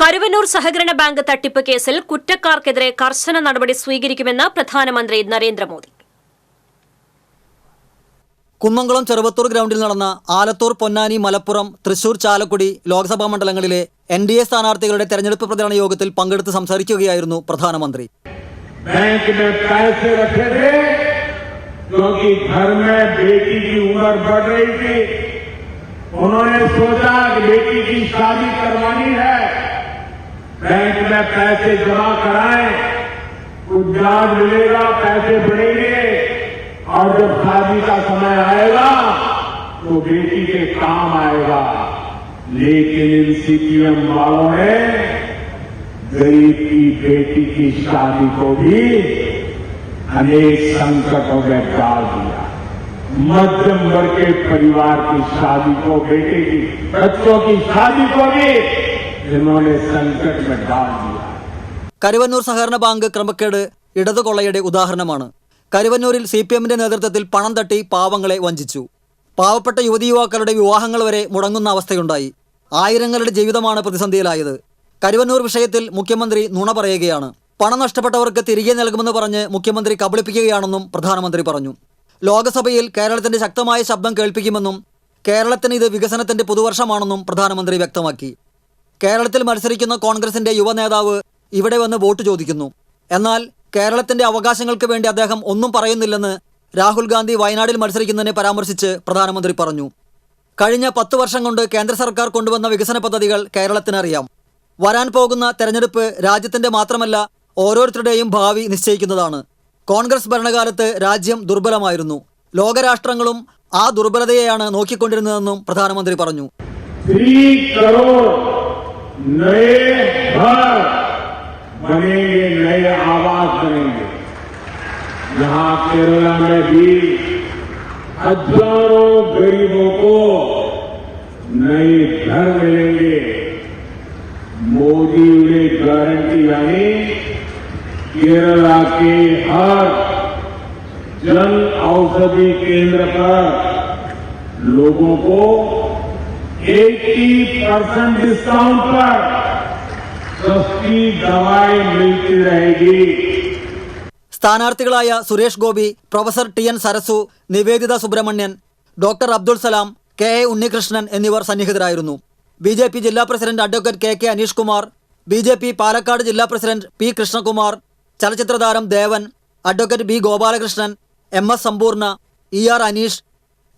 കരുവന്നൂർ സഹകരണ ബാങ്ക് തട്ടിപ്പ് കേസിൽ കുറ്റക്കാർക്കെതിരെ കർശന നടപടി സ്വീകരിക്കുമെന്ന് പ്രധാനമന്ത്രി നരേന്ദ്രമോദി കുന്നംകുളം ചെറുവത്തൂർ ഗ്രൗണ്ടിൽ നടന്ന ആലത്തൂർ പൊന്നാനി മലപ്പുറം തൃശൂർ ചാലക്കുടി ലോക്സഭാ മണ്ഡലങ്ങളിലെ എൻ ഡി എ സ്ഥാനാർത്ഥികളുടെ തെരഞ്ഞെടുപ്പ് പ്രചരണ യോഗത്തിൽ പങ്കെടുത്ത് സംസാരിക്കുകയായിരുന്നു പ്രധാനമന്ത്രി बैंक में पैसे रखे थे क्योंकि घर में बेटी की उम्र बढ़ रही थी उन्होंने सोचा कि बेटी की शादी करवानी है बैंक में पैसे जमा कराए कुछ ब्याज मिलेगा, पैसे बढ़ेंगे, और जब शादी का समय आएगा तो बेटी के काम आएगा। लेकिन इन सीपीएम वालों ने गरीब की बेटी की शादी को भी अनेक संकटों में डाल दिया। मध्यम वर्ग के परिवार की शादी को, बेटे की, बच्चों की शादी को भी इन्होंने संकट में डाल दिया കരുവന്നൂർ സഹകരണ ബാങ്ക് ക്രമക്കേട് ഇടതുകൊള്ളയുടെ ഉദാഹരണമാണ് കരുവന്നൂരിൽ സി പി എമ്മിന്റെ നേതൃത്വത്തിൽ പണം തട്ടി പാവങ്ങളെ വഞ്ചിച്ചു പാവപ്പെട്ട യുവതി യുവാക്കളുടെ വിവാഹങ്ങൾ വരെ മുടങ്ങുന്ന അവസ്ഥയുണ്ടായി ആയിരങ്ങളുടെ ജീവിതമാണ് പ്രതിസന്ധിയിലായത് കരുവന്നൂർ വിഷയത്തിൽ മുഖ്യമന്ത്രി നുണ പറയുകയാണ് പണം നഷ്ടപ്പെട്ടവർക്ക് തിരികെ നൽകുമെന്ന് പറഞ്ഞ് മുഖ്യമന്ത്രി കബളിപ്പിക്കുകയാണെന്നും പ്രധാനമന്ത്രി പറഞ്ഞു ലോക്സഭയിൽ കേരളത്തിന്റെ ശക്തമായ ശബ്ദം കേൾപ്പിക്കുമെന്നും കേരളത്തിന് ഇത് വികസനത്തിന്റെ പുതുവർഷമാണെന്നും പ്രധാനമന്ത്രി വ്യക്തമാക്കി കേരളത്തിൽ മത്സരിക്കുന്ന കോൺഗ്രസിന്റെ യുവനേതാവ് ഇവിടെ വന്ന് വോട്ട് ചോദിക്കുന്നു. എന്നാൽ കേരളത്തിന്റെ അവകാശങ്ങൾക്ക് വേണ്ടി അദ്ദേഹം ഒന്നും പറയുന്നില്ലെന്ന് രാഹുൽ ഗാന്ധി വയനാടിൽ മത്സരിക്കുന്നതിനെ പരാമർശിച്ച് പ്രധാനമന്ത്രി പറഞ്ഞു. കഴിഞ്ഞ പത്ത് വർഷം കൊണ്ട് കേന്ദ്ര സർക്കാർ കൊണ്ടുവന്ന വികസന പദ്ധതികൾ കേരളത്തിനറിയാം. വരാൻ പോകുന്ന തെരഞ്ഞെടുപ്പ് രാജ്യത്തിന്റെ മാത്രമല്ല ഓരോരുത്തരുടെയും ഭാവി നിശ്ചയിക്കുന്നതാണ്. കോൺഗ്രസ് ഭരണകാലത്ത് രാജ്യം ദുർബലമായിരുന്നു. ലോകരാഷ്ട്രങ്ങളും ആ ദുർബലതയെയാണ് നോക്കിക്കൊണ്ടിരുന്നതെന്നും പ്രധാനമന്ത്രി പറഞ്ഞു. नए घर बनेंगे नए आवास बनेंगे। यहाँ केरला में भी हज़ारों गरीबों को नए घर मिलेंगे। मोदी ने गारंटी यानी केरला के हर जन औषधि केंद्र पर लोगों को 80 परसेंट डिस्काउंट पर सस्ती दवाएं मिलती रहेगी സ്ഥാനാർത്ഥികളായ Suresh Gopi professor T N Sarasu Niveditha Subramanian doctor Abdul Salam K A Unnikrishnan എന്നിവർ സന്നിഹിതരായിരുന്നു ബി ജെ പി ജില്ലാ president advocate K K Aneesh Kumar B J P Palakkad ജില്ലാ പ്രസിഡന്റ് പി കൃഷ്ണകുമാർ ചലച്ചിത്ര താരം Devan advocate B Gopalakrishnan M S Sampoorna E R Aneesh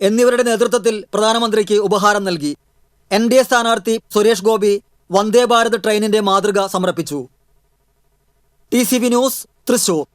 എന്നിവരുടെ നേതൃത്വത്തിൽ പ്രധാനമന്ത്രിക്ക് ഉപഹാരം നൽകി എൻ ഡി എ സ്ഥാനാർത്ഥി സുരേഷ് ഗോപി വന്ദേ ഭാരത് ട്രെയിനിന്റെ മാതൃക സമർപ്പിച്ചു. T C V news Thrissur.